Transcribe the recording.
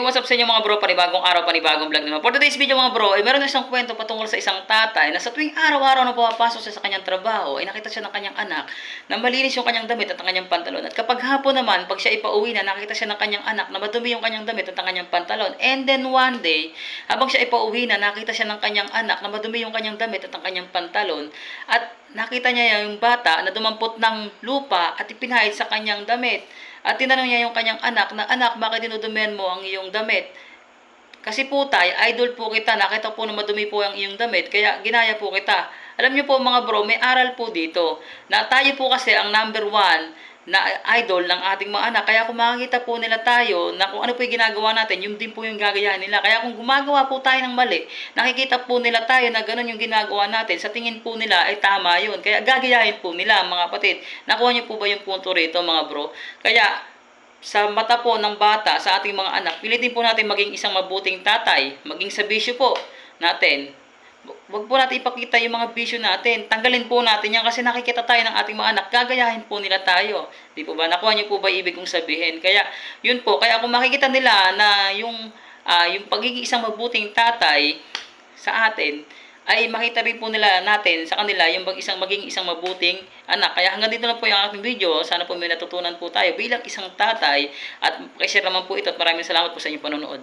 What's up sa inyo mga bro, panibagong araw, panibagong vlog naman. For today's video mga bro, ay meron isang kwento patungkol sa isang tatay na sa tuwing araw-araw na pumapasok siya sa kanyang trabaho, ay nakita siya ng kanyang anak na malinis yung kanyang damit at ang kanyang pantalon. At kapag hapon naman, pag siya ipauwi na, nakita siya ng kanyang anak na madumi yung kanyang damit at ang kanyang pantalon. And then one day, habang siya ipauwi na, nakita siya ng kanyang anak na madumi yung kanyang damit at ang kanyang pantalon. At nakita niya yung bata na dumampot ng lupa at ipinahid sa kanyang damit. At tinanong niya yung kanyang anak na, anak, bakit dinudumihan mo ang iyong damit? Kasi po tay, idol po kita, nakita po na madumi po ang iyong damit, kaya ginaya po kita. Alam niyo po mga bro, may aral po dito, na tayo po kasi ang number one na idol ng ating mga anak. Kaya kung makikita po nila tayo na kung ano po yung ginagawa natin, yung din po yung gagayahin nila. Kaya kung gumagawa po tayo ng mali, nakikita po nila tayo na ganun yung ginagawa natin, sa tingin po nila ay tama yun. Kaya gagayahin po nila mga kapatid. Nakuha niyo po ba yung punto rito mga bro? Kaya sa mata po ng bata, sa ating mga anak, pilitin po natin maging isang mabuting tatay, maging sa bisyo po natin. Huwag po natin ipakita yung mga bisyo natin. Tanggalin po natin yan kasi nakikita tayo ng ating mga anak. Gagayahin po nila tayo. Di po ba? Nakuha niyo po ba ibig kong sabihin? Kaya, yun po. Kaya kung makikita nila na yung, ah, yung pagiging isang mabuting tatay sa atin, ay makita rin po nila natin sa kanila yung mag isang maging isang mabuting anak. Kaya hanggang dito na po yung aking video. Sana po may natutunan po tayo bilang isang tatay at pakishare naman po ito at maraming salamat po sa inyong panonood.